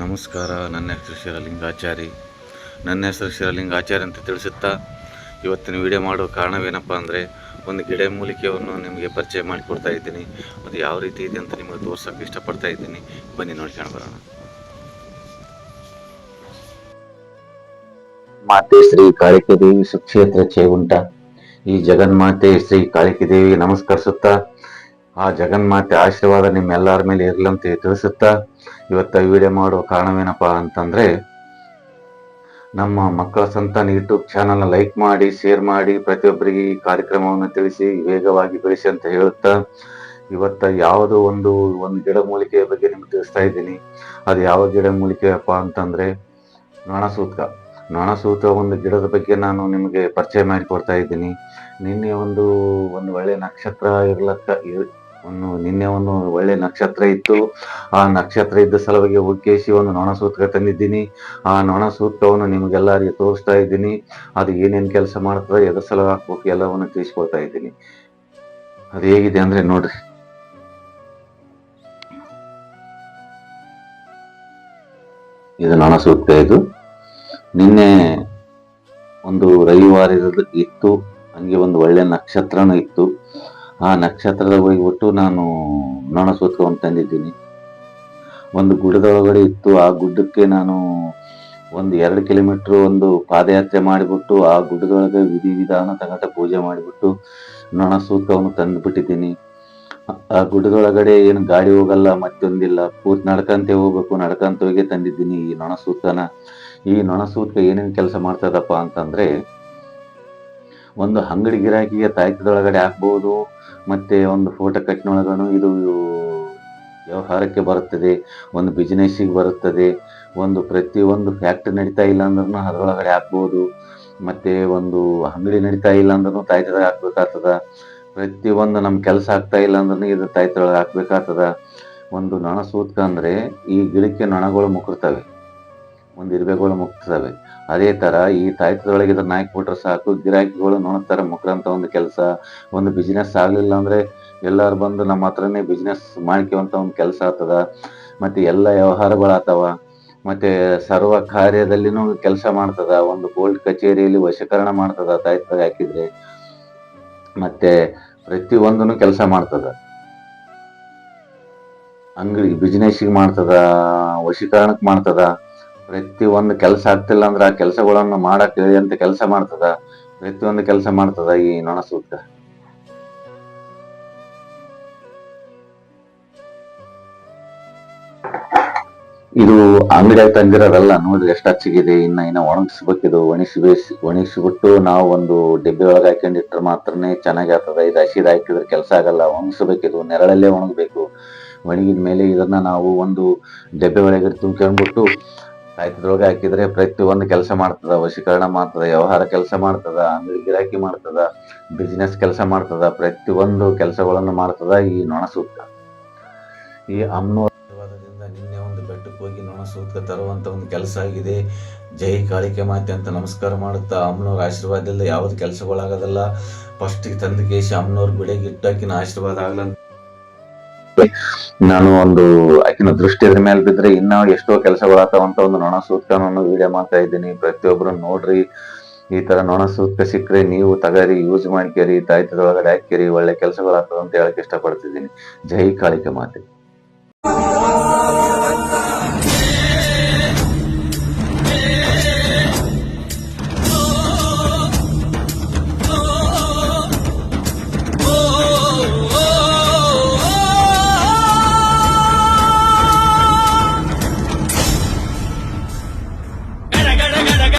ನಮಸ್ಕಾರ. ನನ್ನ ಹೆಸರು ಶಿವಲಿಂಗಾಚಾರಿ. ನನ್ನ ಹೆಸರು ಶಿವಲಿಂಗಾಚಾರಿ ಅಂತ ತಿಳಿಸುತ್ತಾ ಇವತ್ತಿನ ವಿಡಿಯೋ ಮಾಡೋ ಕಾರಣವೇನಪ್ಪ ಅಂದರೆ ಒಂದು ಗಿಡ ಮೂಲಿಕೆಯನ್ನು ನಿಮಗೆ ಪರಿಚಯ ಮಾಡಿಕೊಡ್ತಾ ಇದ್ದೀನಿ. ಅದು ಯಾವ ರೀತಿ ಇದೆ ಅಂತ ನಿಮಗೆ ತೋರ್ಸೋಕ್ಕೆ ಇಷ್ಟಪಡ್ತಾ ಇದ್ದೀನಿ. ಬನ್ನಿ ನೋಡ್ಕೊಂಡು ಬರೋಣ. ಮಾತೆ ಶ್ರೀ ಕಾಳಿಕೆ ದೇವಿ ಸುಕ್ಷೇತ್ರ ಚೇಗುಂಟ. ಈ ಜಗನ್ಮಾತೆ ಶ್ರೀ ಕಾಳಿಕೆ ದೇವಿಗೆ ನಮಸ್ಕರಿಸುತ್ತಾ ಆ ಜಗನ್ಮಾತೆ ಆಶೀರ್ವಾದ ನಿಮ್ಮೆಲ್ಲರ ಮೇಲೆ ಇರಲಂತೆ ತಿಳಿಸುತ್ತಾ ಇವತ್ತ ವಿಡಿಯೋ ಮಾಡುವ ಕಾರಣವೇನಪ್ಪ ಅಂತಂದ್ರೆ, ನಮ್ಮ ಮಕ್ಕಳ ಸಂತಾನ ಯೂಟ್ಯೂಬ್ ಚಾನಲ್ನ ಲೈಕ್ ಮಾಡಿ ಶೇರ್ ಮಾಡಿ, ಪ್ರತಿಯೊಬ್ಬರಿಗೆ ಈ ಕಾರ್ಯಕ್ರಮವನ್ನು ತಿಳಿಸಿ ವೇಗವಾಗಿ ಬೆಳೆಸಿ ಅಂತ ಹೇಳುತ್ತಾ, ಇವತ್ತ ಯಾವುದೋ ಒಂದು ಒಂದು ಗಿಡಮೂಲಿಕೆಯ ಬಗ್ಗೆ ನಿಮ್ಗೆ ತಿಳಿಸ್ತಾ ಇದ್ದೀನಿ. ಅದು ಯಾವ ಗಿಡಮೂಲಿಕೆಯಪ್ಪ ಅಂತಂದರೆ ನೊಣಸೂತ್ಕ ನೊಣಸೂತ ಒಂದು ಗಿಡದ ಬಗ್ಗೆ ನಾನು ನಿಮಗೆ ಪರಿಚಯ ಮಾಡಿಕೊಡ್ತಾ ಇದ್ದೀನಿ. ನಿನ್ನೆ ಒಂದು ಒಂದು ಒಳ್ಳೆ ನಕ್ಷತ್ರ ಇರ್ಲಕ್ಕ ಇರ್- ಒಂದು ನಿನ್ನೆ ಒಂದು ಒಳ್ಳೆ ನಕ್ಷತ್ರ ಇತ್ತು. ಆ ನಕ್ಷತ್ರ ಇದ್ದ ಸಲುವಾಗಿ ಉಕ್ಕೇಶಿ ಒಂದು ನೊಣಸೂತ್ರ ತಂದಿದ್ದೀನಿ. ಆ ನೊಣಸೂತ್ರವನ್ನು ನಿಮಗೆಲ್ಲರಿಗೆ ತೋರಿಸ್ತಾ ಇದ್ದೀನಿ. ಅದು ಏನೇನು ಕೆಲಸ ಮಾಡ್ತದೆ ಎದ್ರ ಸಲ ಹಾಕ್ಬೇಕು, ಎಲ್ಲವನ್ನು ತಿಳಿಸ್ಕೊಳ್ತಾ ಇದ್ದೀನಿ. ಅದು ಹೇಗಿದೆ ಅಂದ್ರೆ ನೋಡ್ರಿ. ಇದು ನೊಣಸೂತ್ರ ಇದು. ನಿನ್ನೆ ಒಂದು ರವಿವಾರ ಇತ್ತು. ಹಂಗೆ ಒಂದು ಒಳ್ಳೆ ನಕ್ಷತ್ರನೂ ಇತ್ತು. ಆ ನಕ್ಷತ್ರದ ಒಟ್ಟು ನಾನು ನೊಣಸೂತ್ಕವನ್ನು ತಂದಿದ್ದೀನಿ. ಒಂದು ಗುಡ್ಡದೊಳಗಡೆ ಇತ್ತು. ಆ ಗುಡ್ಡಕ್ಕೆ ನಾನು ಒಂದು ಎರಡು ಕಿಲೋಮೀಟ್ರ್ ಒಂದು ಪಾದಯಾತ್ರೆ ಮಾಡಿಬಿಟ್ಟು, ಆ ಗುಡ್ಡದೊಳಗೆ ವಿಧಿ ವಿಧಾನ ತಗಟ ಪೂಜೆ ಮಾಡಿಬಿಟ್ಟು ನೊಣಸೂತ್ಕವನ್ನು ತಂದುಬಿಟ್ಟಿದ್ದೀನಿ. ಆ ಗುಡ್ಡದೊಳಗಡೆ ಏನು ಗಾಡಿ ಹೋಗಲ್ಲ, ಮತ್ತೊಂದಿಲ್ಲ. ಪೂರ್ತಿ ನಡ್ಕಂತೆ ಹೋಗ್ಬೇಕು, ನಡ್ಕಂತ ಹೋಗಿ ತಂದಿದ್ದೀನಿ ಈ ನೊಣಸೂತ್ರನ. ಈ ನೊಣಸೂತ್ಕ ಏನೇನು ಕೆಲಸ ಮಾಡ್ತದಪ್ಪ ಅಂತಂದ್ರೆ ಒಂದು ಅಂಗಡಿ ಗಿರಾಕಿಗೆ ತಾಯ್ತದೊಳಗಡೆ ಹಾಕ್ಬೋದು, ಮತ್ತೆ ಒಂದು ಫೋಟೋ ಕಟ್ಟಿನೊಳಗನು ಇದು ವ್ಯವಹಾರಕ್ಕೆ ಬರುತ್ತದೆ, ಒಂದು ಬಿಸ್ನೆಸ್ಸಿಗೆ ಬರುತ್ತದೆ, ಒಂದು ಪ್ರತಿಯೊಂದು ಫ್ಯಾಕ್ಟ್ರಿ ನಡೀತಾ ಇಲ್ಲ ಅಂದ್ರೂ ಅದರೊಳಗಡೆ ಹಾಕ್ಬೋದು, ಮತ್ತೆ ಒಂದು ಅಂಗಡಿ ನಡೀತಾ ಇಲ್ಲ ಅಂದ್ರೂ ತಾಯ್ತದಾಗ ಹಾಕ್ಬೇಕಾಗ್ತದ, ಪ್ರತಿಯೊಂದು ನಮ್ಮ ಕೆಲಸ ಆಗ್ತಾ ಇಲ್ಲ ಅಂದ್ರೂ ಇದು ತಾಯ್ತೊಳಗೆ ಹಾಕ್ಬೇಕಾಗ್ತದ. ಒಂದು ನೊಣ ಸೂತ್ಕ ಅಂದ್ರೆ ಈ ಗಿಡಕ್ಕೆ ನೊಣಗಳು ಮುಕ್ಕಿರ್ತವೆ ಮುಕ್ತದವೆ ಮುಕ್ತವೆ ಅದೇ ತರ ಈ ತಾಯ್ತದೊಳಗೆ ಇದನ್ನ ಹಾಕ್ಬಿಟ್ರೆ ಸಾಕು, ಗಿರಾಕಿಗಳು ನೋಡ್ತಾರೆ ಮುಕ್ರಂತ ಒಂದು ಕೆಲಸ. ಒಂದು ಬಿಸ್ನೆಸ್ ಆಗ್ಲಿಲ್ಲ ಅಂದ್ರೆ ಎಲ್ಲಾರು ಬಂದು ನಮ್ಮ ಹತ್ರನೇ ಬಿಸ್ನೆಸ್ ಮಾಡ್ಕೊಂತ ಒಂದು ಕೆಲಸ ಆಗ್ತದ. ಮತ್ತೆ ಎಲ್ಲ ವ್ಯವಹಾರಗಳು ಆತವ ಮತ್ತೆ ಸರ್ವ ಕಾರ್ಯದಲ್ಲಿನೂ ಕೆಲಸ ಮಾಡ್ತದ. ಒಂದು ಕೋರ್ಟ್ ಕಚೇರಿಯಲ್ಲಿ ವಶೀಕರಣ ಮಾಡ್ತದ ತಾಯ್ತದಾಗ ಹಾಕಿದ್ರೆ. ಮತ್ತೆ ಪ್ರತಿ ಒಂದನು ಕೆಲಸ ಮಾಡ್ತದ. ಅಂಗಡಿ ಬಿಸ್ನೆಸ್ಸಿಗೆ ಮಾಡ್ತದ, ವಶೀಕರಣಕ್ಕೆ ಮಾಡ್ತದ. ಪ್ರತಿ ಒಂದು ಕೆಲಸ ಆಗ್ತಿಲ್ಲ ಅಂದ್ರೆ ಆ ಕೆಲಸಗಳನ್ನು ಮಾಡಕ್ ಅಂತ ಕೆಲಸ ಮಾಡ್ತದ? ಪ್ರತಿಯೊಂದು ಕೆಲಸ ಮಾಡ್ತದ ಈ ನೊಣಸೂತ್ಕ ಇದು ಅಂಗಡಿಯಾಗ ತಂದಿರೋದಲ್ಲ ನೋಡ್ರಿ ಎಷ್ಟು ಹಚ್ಚಿಗಿದೆ, ಇನ್ನ ಇನ್ನ ಒಣಗಿಸ್ಬೇಕಿದು. ಒಣಗಿಸಿ ಬೇಯಿಸಿ ಒಣಗಿಸ್ಬಿಟ್ಟು ನಾವು ಒಂದು ಡಬ್ಬಿ ಒಳಗೆ ಹಾಕೊಂಡಿಟ್ರೆ ಮಾತ್ರನೇ ಚೆನ್ನಾಗಿ ಆಗ್ತದ. ಇದು ಹಸಿದ ಹಾಕಿದ್ರೆ ಕೆಲಸ ಆಗಲ್ಲ. ಒಣಗಿಸ್ಬೇಕಿದು. ನೆರಳಲ್ಲೇ ಒಣಗಬೇಕು. ಒಣಗಿದ ಮೇಲೆ ಇದನ್ನ ನಾವು ಒಂದು ಡಬ್ಬಿ ಒಳಗೆ ತುಂಬ್ಕೊಂಡ್ಬಿಟ್ಟು ಆಯ್ತದ್ರೊಳಗೆ ಹಾಕಿದ್ರೆ ಪ್ರತಿ ಒಂದು ಕೆಲಸ ಮಾಡ್ತದ, ವಶೀಕರಣ ಮಾಡ್ತದ, ವ್ಯವಹಾರ ಕೆಲಸ ಮಾಡ್ತದ, ಅಂಗಡಿ ಗಿರಾಕಿ ಮಾಡ್ತದ ಬಿಸ್ನೆಸ್ ಕೆಲಸ ಮಾಡ್ತದ ಪ್ರತಿ ಒಂದು ಕೆಲಸಗಳನ್ನು ಮಾಡ್ತದ ಈ ನೊಣಸೂತ್ಕ ಈ ಅಮ್ನೋರ್ವಾದದಿಂದ ನಿನ್ನೆ ಒಂದು ಬೆಟ್ಟಕ್ಕೆ ಹೋಗಿ ನೊಣ ಸೂತ್ಕ ತರುವಂತ ಒಂದು ಕೆಲಸ ಆಗಿದೆ. ಜೈ ಕಾಳಿಕೆ ಮಾತೆ ಅಂತ ನಮಸ್ಕಾರ ಮಾಡುತ್ತಾ ಅಮ್ಮನವ್ರ ಆಶೀರ್ವಾದದಿಂದ ಯಾವ್ದು ಕೆಲಸಗಳಾಗೋದಲ್ಲ. ಫಸ್ಟ್ ತಂದು ಕೇಸಿ ಅಮ್ಮನವ್ರ ಬಿಡೆಗೆ ಇಟ್ಟಾಕಿನ ಆಶೀರ್ವಾದ ಆಗ್ಲಂತ ನಾನು ಒಂದು ಆಕಿನ ದೃಷ್ಟಿ ಅದ್ರ ಮೇಲೆ ಬಿದ್ರೆ ಇನ್ನ ಎಷ್ಟೋ ಕೆಲಸಗಳಾಗ್ತಾವಂತ ಒಂದು ನೊಣ ಸೂತ್ಕವನ್ನು ವಿಡಿಯೋ ಮಾಡ್ತಾ ಇದ್ದೀನಿ. ಪ್ರತಿಯೊಬ್ರು ನೋಡ್ರಿ. ಈ ತರ ನೊಣ ಸಿಕ್ಕರೆ ನೀವು ತಗರಿ ಯೂಸ್ ಮಾಡ್ಕೇರಿ ತಾಯ್ತದೊಳಗಡೆ ಹಾಕಿರಿ ಒಳ್ಳೆ ಕೆಲಸಗಳಾಗ್ತದೆ ಅಂತ ಹೇಳಕ್ ಇಷ್ಟಪಡ್ತಿದ್ದೀನಿ. ಜೈ ಕಾಳಿಕೆ ಮಾತೆ.